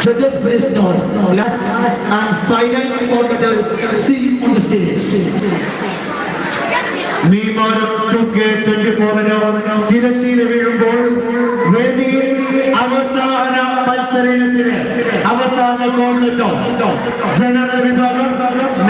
Judges please note, last and final order seal on the stage. മീമാനം ടൂക്കെ twenty ഫോറിന് തിരശ്ശീല വീഴുമ്പോൾ വേദിയിൽ അവസാന മത്സരത്തിന് അവസാന കോർണറ്റോ ജനറൽ വിഭാഗം മാച്ച്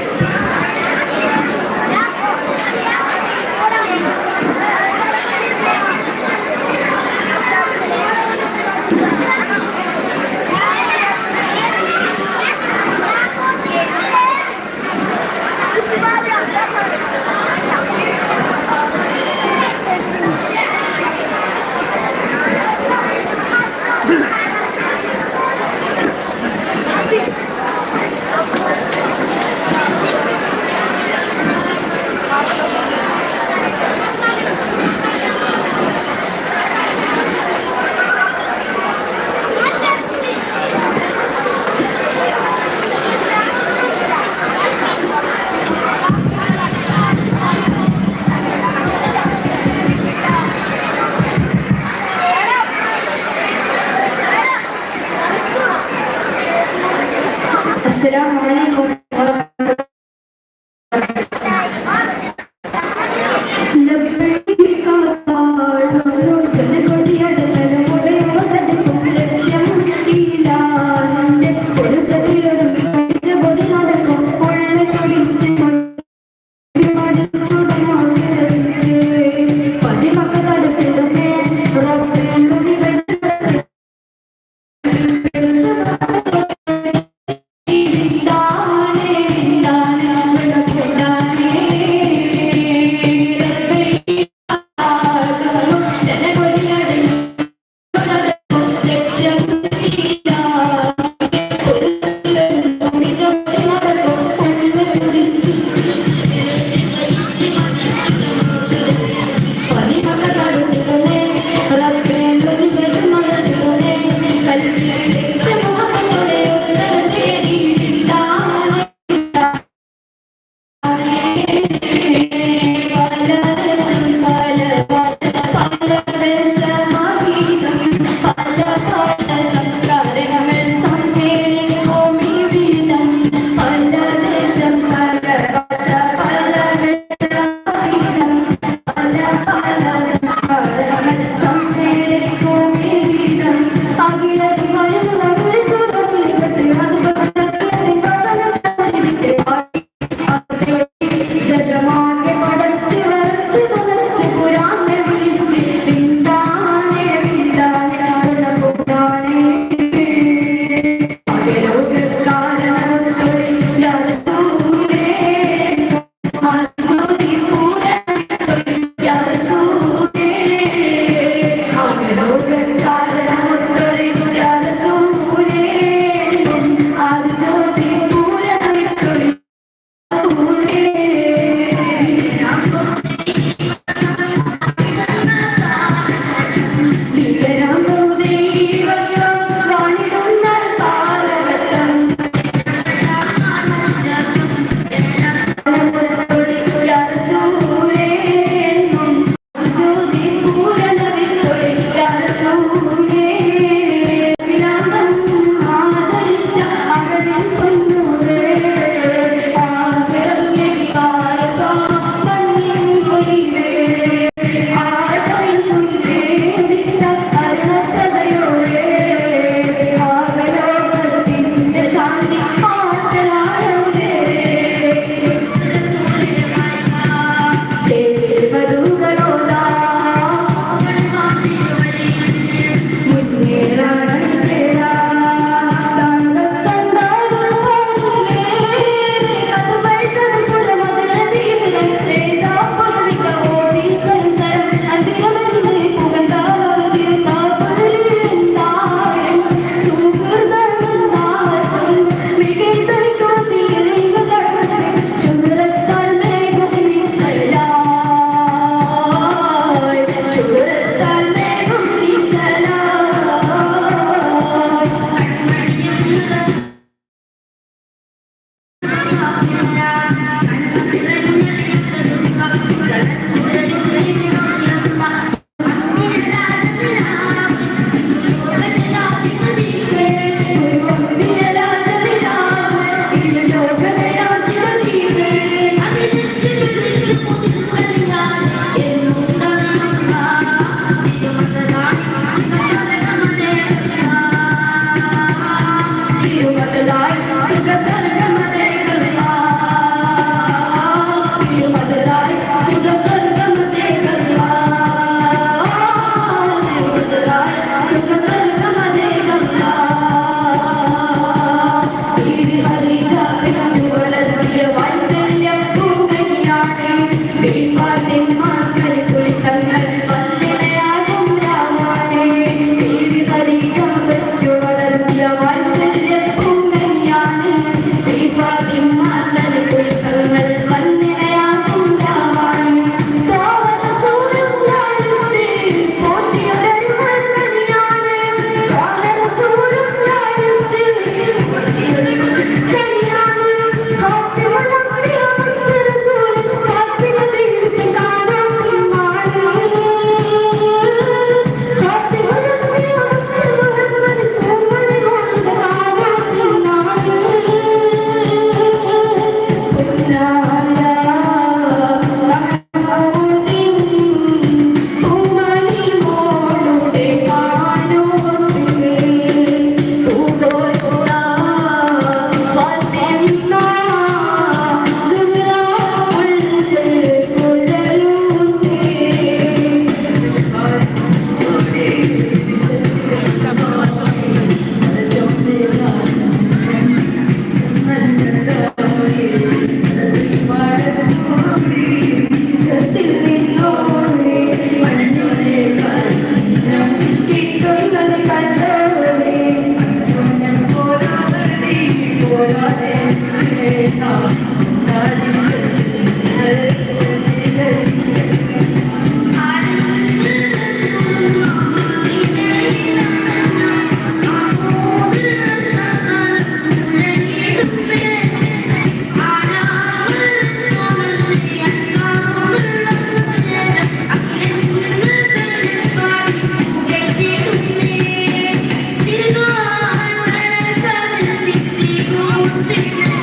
do you think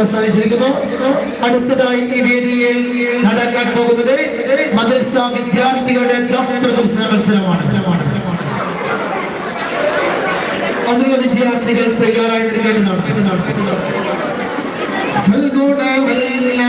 അവസാനിച്ചിരിക്കുന്നു അടുത്തതായി ഈ വേദിയിൽ നടക്കാൻ പോകുന്നത് മദ്രസ വിദ്യാർത്ഥികളുടെ പ്രദർശന മത്സരമാണ്. അതിനുള്ള വിദ്യാർത്ഥികൾ തയ്യാറായിട്ടുണ്ട് സൽഗുണമല്ല